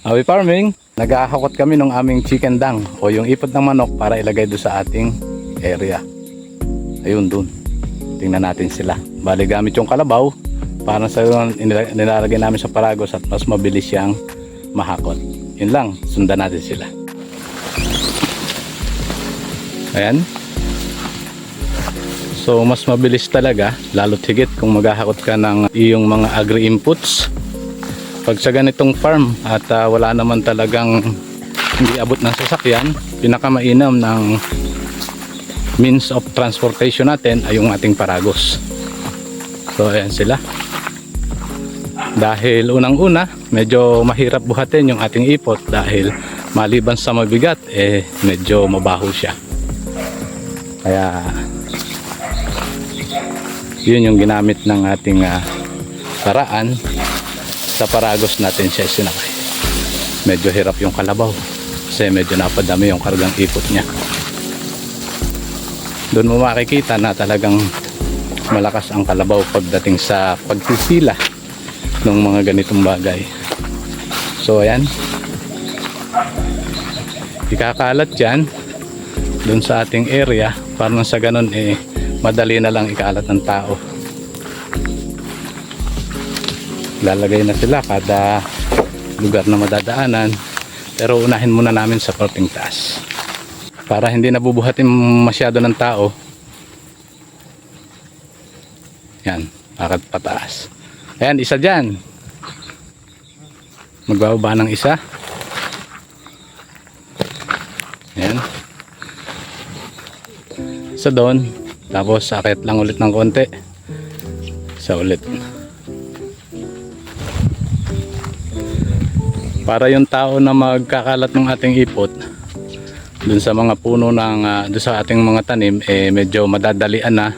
Awi Farming, nag-ahakot kami ng aming chicken dang o yung ipot ng manok para ilagay doon sa ating area. Ayun doon. Tingnan natin sila. Bali gamit yung kalabaw para sa inila- nilalagay namin sa paragos at mas mabilis siyang mahakot. Yun lang, sundan natin sila. Ayan. So mas mabilis talaga, lalo't higit kung maghahakot ka ng iyong mga agri-inputs. Pag sa ganitong farm at ah, wala naman talagang hindi abot ng sasakyan, pinakamainam ng means of transportation natin ay yung ating paragos. So ayan sila. Dahil unang-una, medyo mahirap buhatin yung ating ipot dahil maliban sa mabigat, eh medyo mabaho siya. Kaya yun yung ginamit ng ating ah, paraan sa paragos natin siya sinakay. Medyo hirap yung kalabaw kasi medyo napadami yung kargang ipot niya. Doon mo makikita na talagang malakas ang kalabaw pagdating sa pagpipila ng mga ganitong bagay. So ayan. Ikakalat yan doon sa ating area para nang sa ganun eh madali na lang ikalat ng tao. Lalagay na sila kada lugar na madadaanan. Pero unahin muna namin sa korting taas. Para hindi nabubuhatin masyado ng tao. Yan akad pataas? Ayan isa dyan. Magbababa ng isa. Ayan. Isa doon. Tapos sakit lang ulit ng konti. Isa ulit para yung tao na magkakalat ng ating ipot dun sa mga puno ng ah, dun sa ating mga tanim eh medyo madadalian na.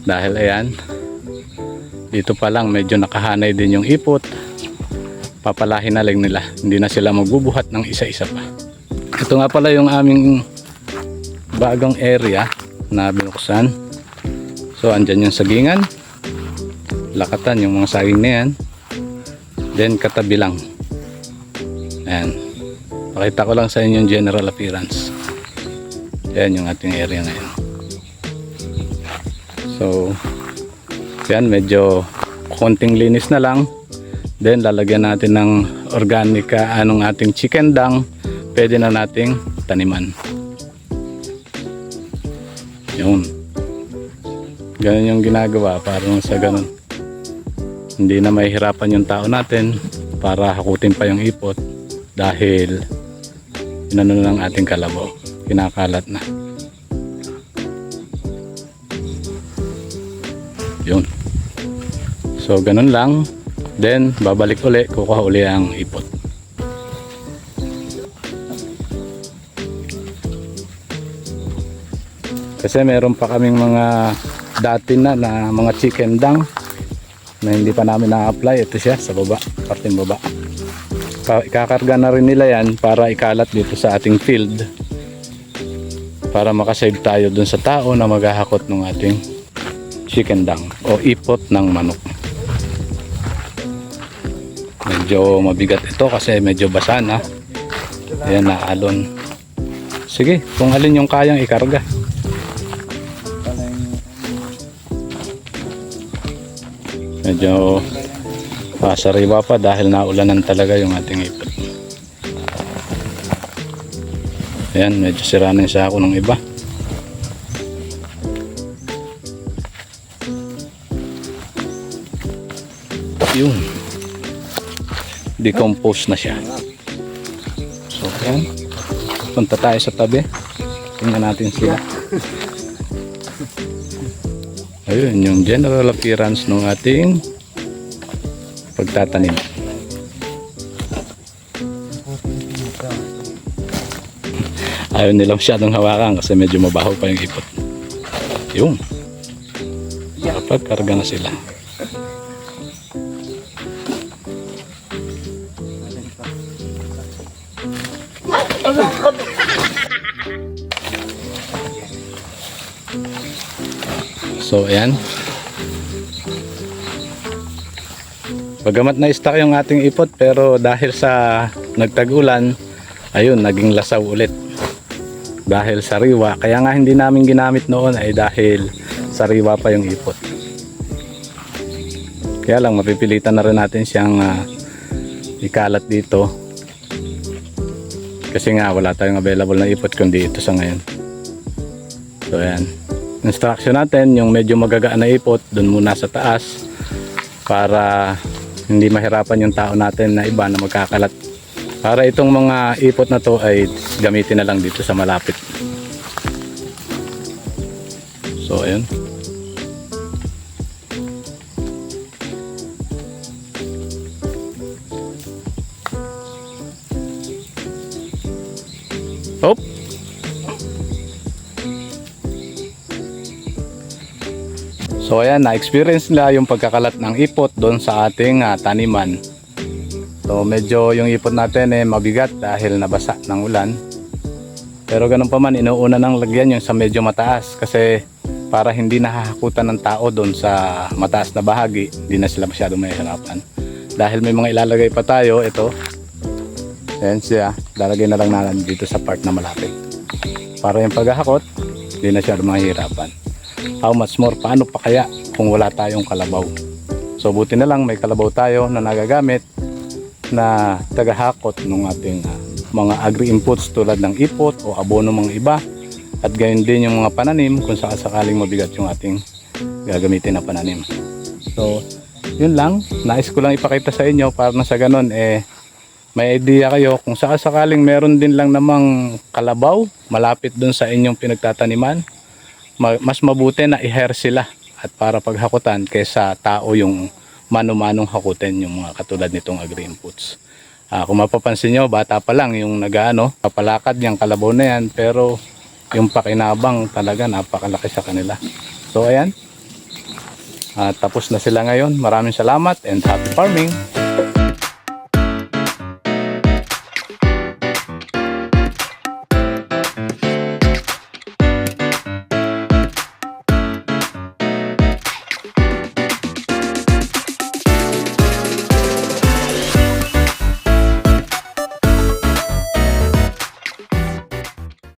Dahil ayan dito pa lang medyo nakahanay din yung ipot. Papalahin na lang nila. Hindi na sila magbubuhat ng isa-isa pa. Ito nga pala yung aming bagong area na binuksan. So andyan yung sagingan. Lakatan yung mga saging na yan. Then katabi lang Ayan. Pakita ko lang sa inyo yung general appearance. Ayan yung ating area ngayon. So, yan medyo konting linis na lang. Then lalagyan natin ng organica anong ating chicken dung. Pwede na nating taniman. Yun. Ganun yung ginagawa para sa ganun. Hindi na mahihirapan yung tao natin para hakutin pa yung ipot dahil inano na ng ating kalabaw kinakalat na. Yun. So ganun lang. Then babalik uli. Kukuha uli ang ipot. Kasi meron pa kaming mga dati na na mga chicken dung na hindi pa namin na-apply. Ito siya sa baba. Parting baba ikakarga na rin nila yan para ikalat dito sa ating field. Para makasave tayo dun sa tao na maghahakot ng ating chicken dung o ipot ng manok. Medyo mabigat ito kasi medyo basa na. Ayan na alon sige kung alin yung kayang ikarga. Medyo pasariwa pa dahil naulanan talaga yung ating ipot ayan medyo sira na yung sako ng iba. Yun. Decompose na siya. So ayan. Punta tayo sa tabi. Tingnan natin sila. Ayun yung general appearance ng ating pagtatanim. Ayaw nila masyadong hawakan kasi medyo mabaho pa yung ipot. Yun. Kapag karga na sila. So, ayan. Bagamat na stock yung ating ipot pero dahil sa nagtag-ulan, ayun, naging lasaw ulit. Dahil sa riwa. Kaya nga hindi namin ginamit noon ay dahil sa riwa pa yung ipot. Kaya lang mapipilitan na rin natin siyang ah, ikalat dito. Kasi nga wala tayong available na ipot kundi ito sa ngayon. So ayan. Instruction natin yung medyo magagaan na ipot dun muna sa taas para hindi mahirapan yung tao natin na iba na magkakalat. Para itong mga ipot na to ay gamitin na lang dito sa malapit. So ayun. Hop. So ayan, na-experience nila yung pagkakalat ng ipot doon sa ating ah, taniman. So medyo yung ipot natin eh mabigat dahil nabasa ng ulan. Pero ganun pa man, inuuna ng lagyan yung sa medyo mataas kasi para hindi nahahakutan ng tao doon sa mataas na bahagi, hindi na sila masyadong mahihirapan. Dahil may mga ilalagay pa tayo, ito. Ayan siya, lalagay na lang natin dito sa part na malapit. Para yung paghahakot, hindi na siya mahihirapan how much more? Paano pa kaya kung wala tayong kalabaw? So buti na lang may kalabaw tayo na nagagamit na tagahakot ng ating ah, mga agri inputs tulad ng ipot o abono mga iba. At gayon din yung mga pananim kung sakaling mabigat yung ating gagamitin na pananim. So yun lang. Nais ko lang ipakita sa inyo para na sa ganun eh may idea kayo kung sakaling meron din lang namang kalabaw malapit dun sa inyong pinagtataniman. ma- mas mabuti na i-hire sila at para paghakutan kaysa tao yung mano-manong hakutin yung mga katulad nitong agri inputs. Ah, kung mapapansin nyo, bata pa lang yung nagaano, papalakad yung kalabaw na yan, pero yung pakinabang talaga napakalaki sa kanila. So ayan, Ah, tapos na sila ngayon. Maraming salamat and happy farming!